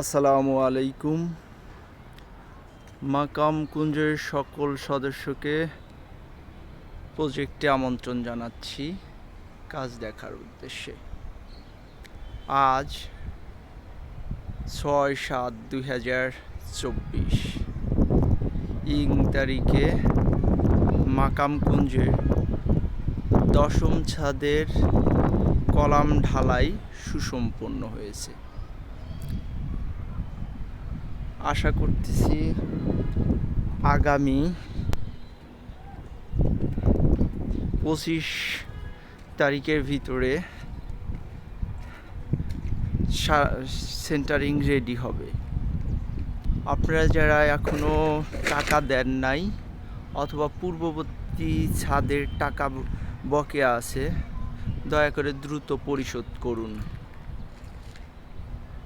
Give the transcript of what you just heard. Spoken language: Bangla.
আসসালামু আলাইকুম। মাকাম কুঞ্জের সকল সদস্যকে প্রজেক্টে আমন্ত্রণ জানাচ্ছি কাজ দেখার উদ্দেশ্যে। আজ ছয় সাত দুই হাজার চব্বিশ ইং তারিখে মাকাম কুঞ্জের দশম ছাদের কলাম ঢালাই সুসম্পন্ন হয়েছে। আশা করতেছি আগামী পঁচিশ তারিখের ভিতরে সেন্টারিং রেডি হবে। আপনারা যারা এখনও টাকা দেন নাই অথবা পূর্ববর্তী ছাদের টাকা বকেয়া আছে, দয়া করে দ্রুত পরিশোধ করুন।